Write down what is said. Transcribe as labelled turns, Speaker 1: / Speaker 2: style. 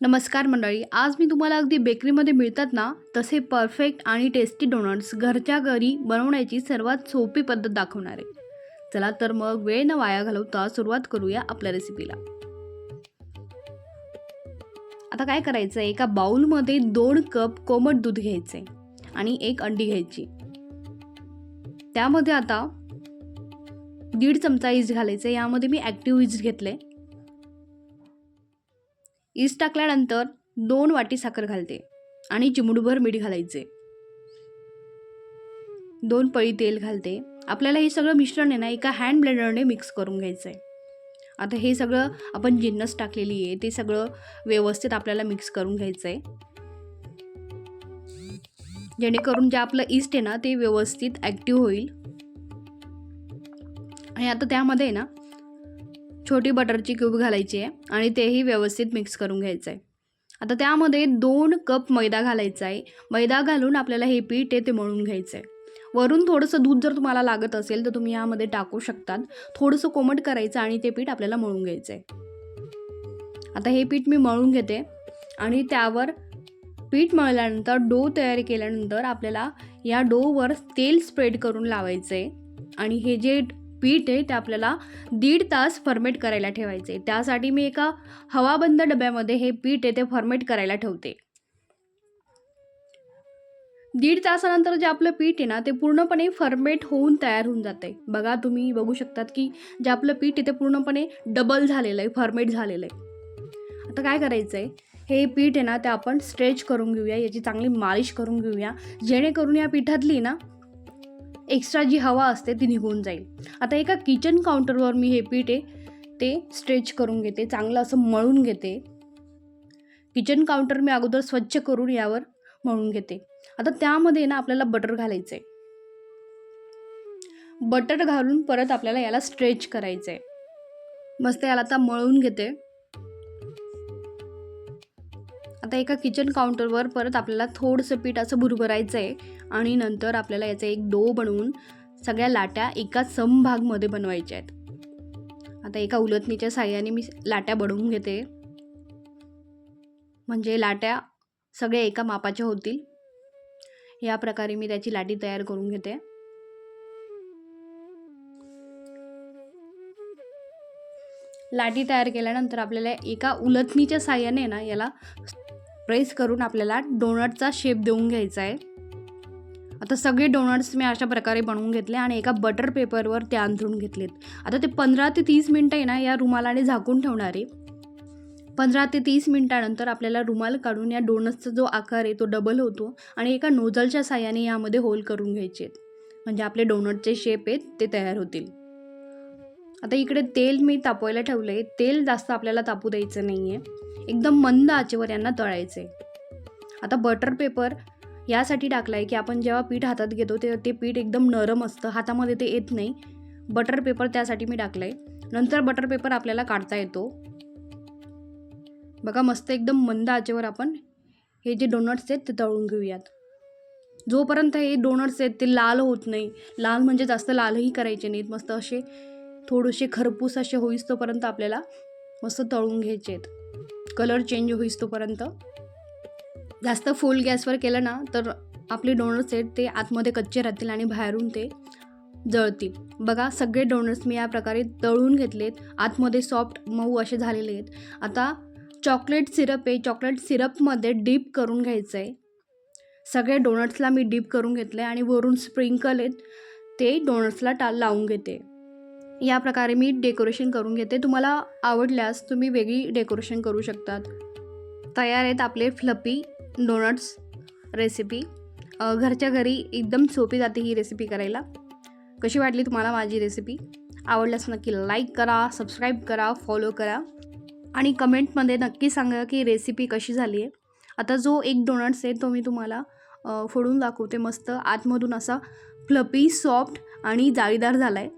Speaker 1: नमस्कार मंडळी आज मी तुम्हाला अगदी बेकरीमध्ये मिळतात ना तसे परफेक्ट आणि टेस्टी डोनट्स घरच्या घरी बनवण्याची सर्वात सोपी पद्धत दाखवणार आहे. चला तर मग वेळ न वाया घालवता सुरुवात करूया आपल्या रेसिपीला आता काय करायचं आहे एका बाउलमध्ये दोन कप कोमट दूध घ्यायचं आहे आणि एक अंडी घ्यायची. त्यामध्ये आता दीड चमचा इज घालायचं आहे यामध्ये मी ॲक्टिव्ह इस्ट घेतले ईस टाकल्यानंतर दोन वाटी साखर घालते आणि चिमडूभर मीठ घालायचे. दोन पळी तेल घालते. आपल्याला हे सगळं मिश्रण आहे ना एका हँड ब्लेंडरने मिक्स करून घ्यायचं आहे आता हे सगळं आपण जिन्नस टाकलेली आहे ते सगळं व्यवस्थित आपल्याला मिक्स करून घ्यायचं आहे जेणेकरून जे आपलं इस्ट आहे ना ते व्यवस्थित ॲक्टिव्ह होईल. आणि आता त्यामध्ये आहे ना छोटी बटरची क्यूब घालायची आहे आणि तेही व्यवस्थित मिक्स करून घ्यायचं आहे आता त्यामध्ये दोन कप मैदा घालायचा आहे मैदा घालून आपल्याला हे पीठ आहे ते मळून घ्यायचं आहे वरून थोडंसं दूध जर तुम्हाला लागत असेल तर तुम्ही यामध्ये टाकू शकतात. थोडंसं कोमट करायचं आणि ते पीठ आपल्याला मळून घ्यायचं आहे आता हे पीठ मी मळून घेते आणि त्यावर पीठ मळल्यानंतर डो तयार केल्यानंतर आपल्याला या डोवर तेल स्प्रेड करून लावायचं आहे आणि हे जे पीठ आहे ते आपल्याला दीड तास फर्मेट करायला ठेवायचे त्यासाठी मी एका हवाबंद डब्यामध्ये हे पीठ आहे ते फर्मेट करायला ठेवते. दीड तासानंतर जे आपलं पीठ आहे ना ते पूर्णपणे फर्मेट होऊन तयार होऊन जाते बघा तुम्ही बघू शकतात की जे आपलं पीठ आहे ते पूर्णपणे डबल झालेलं आहे फर्मेट झालेलं आहे. आता काय करायचं आहे हे पीठ आहे ना ते आपण स्ट्रेच करून घेऊया याची चांगली मालिश करून घेऊया. जेणेकरून या पिठातली ना एक्स्ट्रा जी हवा असते ती निघून जाईल. आता एका किचन काउंटरवर मी हे पीठ आहे ते स्ट्रेच करून घेते चांगलं असं मळून घेते. किचन काउंटर मी अगोदर स्वच्छ करून यावर मळून घेते. आता त्यामध्ये ना आपल्याला बटर घालायचं आहे बटर घालून परत आपल्याला याला स्ट्रेच करायचं आहे मस्त याला आता मळून घेते. आता एका किचन काउंटरवर परत आपल्याला थोडंसं पीठ असं भुरभरायचं आहे आणि नंतर आपल्याला याचा एक डो बनवून सगळ्या लाट्या एका समभागमध्ये बनवायच्या आहेत. आता एका उलटणीच्या साह्याने मी लाट्या बनवून घेते. म्हणजे लाट्या सगळ्या एका मापाच्या होतील. या प्रकारे मी त्याची लाटी तयार करून घेते. लाटी तयार केल्यानंतर आपल्याला एका उलथणीच्या साह्याने ना याला प्रेस करून आपल्याला डोनटचा शेप देऊन घ्यायचा आहे. आता सगळे डोनट्स मी अशा प्रकारे बनवून घेतले आणि एका बटर पेपरवर ते अंथरून घेतलेत. आता ते पंधरा ते तीस मिनटं आहे ना या रुमालाने झाकून ठेवणार आहे. पंधरा ते तीस मिनटानंतर आपल्याला रुमाल काढून या डोनट्सचा जो आकार आहे तो डबल होतो आणि एका नोझलच्या साह्याने यामध्ये होल करून घ्यायचे आहेत. म्हणजे आपले डोनटचे शेप आहेत ते तयार होतील. आता इकडे तेल मी तापवायला ठेवलं आहे तेल जास्त आपल्याला तापू द्यायचं नाही आहे एकदम मंद आचेवर यांना तळायचे. आता बटर पेपर यासाठी टाकला आहे की आपण जेव्हा पीठ हातात घेतो ते ते पीठ एकदम नरम असतं. हातामध्ये ते येत नाही. बटर पेपर त्यासाठी मी टाकलं आहे नंतर बटर पेपर आपल्याला काढता येतो. बघा मस्त एकदम मंद आचेवर आपण हे जे डोनट्स आहेत ते तळून घेऊयात. जोपर्यंत हे डोनट्स आहेत ते लाल होत नाही. लाल म्हणजे जास्त लालही करायचे नाहीत. मस्त असे थोडेसे खरपूस असे होईस तोपर्यंत आपल्याला मस्त तळून घ्यायचे आहेत. कलर चेंज होईस तोपर्यंत. जास्त फुल गॅसवर केलं ना तर आपले डोनट्स आहेत ते आतमध्ये कच्चे राहतील आणि बाहेरून ते जळतील. बघा सगळे डोनट्स मी या प्रकारे तळून घेतलेत. आतमध्ये सॉफ्ट मऊ असे झालेले आहेत. आता चॉकलेट सिरप आहे. चॉकलेट सिरपमध्ये डीप करून घ्यायचं आहे सगळे डोनट्सला मी डीप करून घेतले आणि वरून स्प्रिंकल आहेत. ते डोनट्सला टा लावून घेते. या प्रकारे मी डेकोरेशन करून घेते. तुम्हाला आवडल्यास तुम्ही वेगळी डेकोरेशन करू शकतात. तयार आहेत आपले फ्लपी डोनट्स रेसिपी. घरच्या घरी एकदम सोपी जाते ही रेसिपी करायला. कशी वाटली तुम्हाला माझी रेसिपी? आवडल्यास नक्की लाईक करा सबस्क्राईब करा फॉलो करा. आणि कमेंटमध्ये नक्की सांगा की रेसिपी कशी झाली आहे. आता जो एक डोनट्स आहे तो मी तुम्हाला फोडून दाखवते. मस्त आतमधून असा फ्लपी सॉफ्ट आणि जाळीदार झाला आहे